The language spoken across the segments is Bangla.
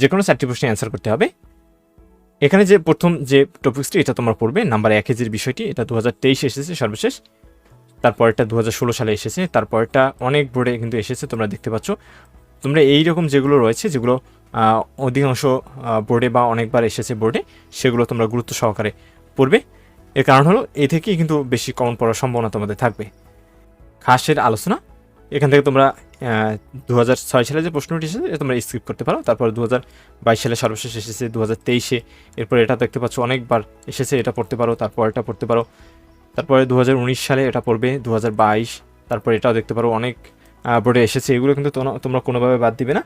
যে কোনো চারটি প্রশ্নে অ্যান্সার করতে হবে। এখানে যে প্রথম যে টপিক্সটি এটা তোমরা পড়বে। নাম্বার এক কেজির বিষয়টি, এটা দু এসেছে সর্বশেষ। তারপরটা দু হাজার ষোলো সালে এসেছে। তারপরটা অনেক বোর্ডে কিন্তু এসেছে, তোমরা দেখতে পাচ্ছ। তোমরা এই রকম যেগুলো রয়েছে, যেগুলো অধিকাংশ বোর্ডে বা অনেকবার এসেছে বোর্ডে, সেগুলো তোমরা গুরুত্ব সহকারে পড়বে। এর কারণ হলো, এ থেকেই কিন্তু বেশি কমন পড়ার সম্ভাবনা তোমাদের থাকবে। খাসের আলোচনা। এখান থেকে তোমরা দু হাজার ছয় সালে যে প্রশ্নটি এসেছে তোমরা স্কিপ করতে পারো। তারপর দু হাজার বাইশ সালে সর্বশেষ এসেছে দু তেইশে এরপর এটা দেখতে পাচ্ছ অনেকবার এসেছে, এটা পড়তে পারো, তারপর এটা পড়তে পারো। তারপরে দু সালে এটা পড়বে দু হাজার বাইশ, তারপর এটাও দেখতে পারো অনেক বোর্ডে এসেছে। এগুলো কিন্তু তোমরা- কোনোভাবে বাদ দিবে না।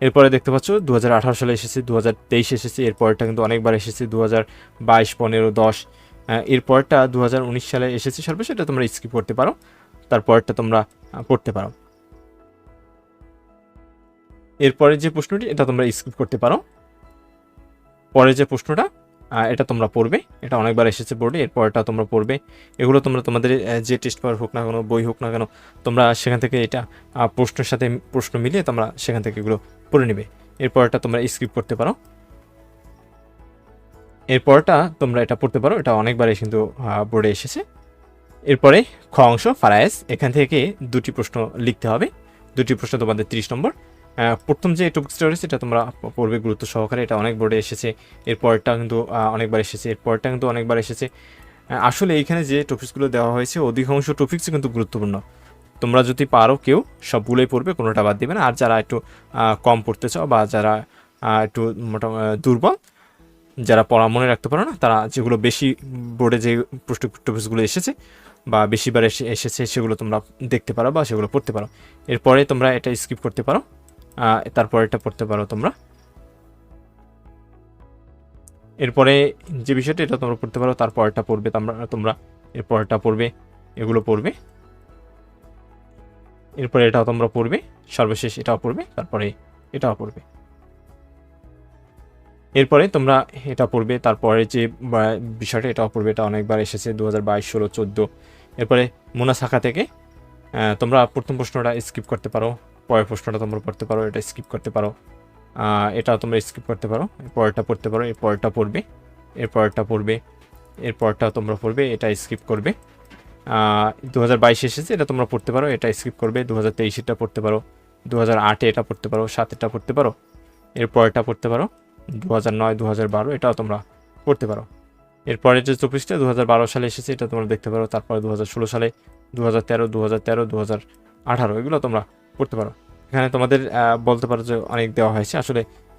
এরপরে দেখতে পাচ্ছ দু সালে এসেছে দু হাজার তেইশ এসেছে, এরপরটা কিন্তু অনেকবার এসেছে দু হাজার বাইশ, পনেরো, দশ এরপরটা দু সালে এসেছে সর্বশেষ, এটা তোমরা স্কিপ করতে পারো। তারপরটা তোমরা পড়তে পারো। এরপরে যে প্রশ্নটি এটা তোমরা স্কিপ করতে পারো। পরের যে প্রশ্নটা এটা তোমরা পড়বে। এটা অনেকবার এসেছে বোর্ডে এরপরটা তোমরা পড়বে। এগুলো তোমরা তোমাদের যে টেস্ট পেপার হোক না কেন বই হোক না কেন তোমরা সেখান থেকে এটা প্রশ্নের সাথে প্রশ্ন মিলিয়ে তোমরা সেখান থেকে এগুলো পড়ে নেবে। এরপরটা তোমরা স্কিপ করতে পারো। এরপরটা তোমরা এটা পড়তে পারো। এটা অনেকবারই কিন্তু বোর্ডে এসেছে। এরপরে খ অংশ ফারায়েস এখান থেকে দুটি প্রশ্ন লিখতে হবে। দুটি প্রশ্ন তোমাদের তিরিশ নম্বর। আহ, প্রথম যে টপিক্সটা রয়েছে এটা তোমরা পড়বে গুরুত্ব সহকারে। এটা অনেক বোর্ডে এসেছে। এরপরটা কিন্তু অনেকবার এসেছে। এরপরটা কিন্তু অনেকবার এসেছে। আসলে এইখানে যে টপিক্সগুলো দেওয়া হয়েছে, অধিকাংশ টপিক্সই কিন্তু গুরুত্বপূর্ণ। তোমরা যদি পারো কেউ, সবগুলোই পড়বে, কোনোটা বাদ দিবে না। আর যারা একটু কম পড়তে চাও বা যারা একটু মোটামুটি দুর্বল, যারা পড়া মনে রাখতে পারো না, তারা যেগুলো বেশি বোর্ডে যে টপিক্সগুলো এসেছে বা বেশিবার এসে, এসেছে, সেগুলো তোমরা দেখতে পারো বা সেগুলো পড়তে পারো। এরপরে তোমরা এটা স্কিপ করতে পারো। তারপর এটা পড়তে পারো তোমরা। এরপরে যে বিষয়টা এটা তোমরা পড়তে পারো তারপরটা পড়বে তোমরা তোমরা। এরপরটা পড়বে, এগুলো পড়বে। এরপরে এটাও তোমরা পড়বে, সর্বশেষ এটাও পড়বে, তারপরে এটাও পড়বে। এরপরে তোমরা এটা পড়বে, তারপরে যে বিষয়টা এটাও পড়বে, এটা অনেকবার এসেছে দু হাজার বাইশ, ষোলো, চোদ্দ। এরপরে মোনা শাখা থেকে তোমরা প্রথম প্রশ্নটা স্কিপ করতে পারো, পরের প্রশ্নটা তোমরা পড়তে পারো, এটা স্কিপ করতে পারো। এটা তোমরা স্কিপ করতে পারো পরেরটা পড়তে পারো এর পরেরটা পড়বে এর পরেরটা পড়বে এর পরটা তোমরা পড়বে, এটা স্কিপ করবে। দু হাজার বাইশে এসেছে, এটা তোমরা পড়তে পারো, এটা স্কিপ করবে। দু হাজার তেইশেরটা পড়তে পারো দু হাজার এটা পড়তে পারো, সাতেরটা পড়তে পারো এর পরেরটা পড়তে পারো দু হাজার নয় দু হাজার বারো এটাও তোমরা পড়তে পারো। এরপরে যে চব্বিশটা দু হাজার বারো সালে এসেছে, এটা তোমরা দেখতে পারো, তারপরে দু ষোলো সালে দু হাজার তেরো দু হাজার তেরো দু হাজার আঠারো, এগুলো তোমরা পড়তে পারো। এখানে তোমাদের বলতে পারো যে অনেক দেওয়া হয়েছে। আসলে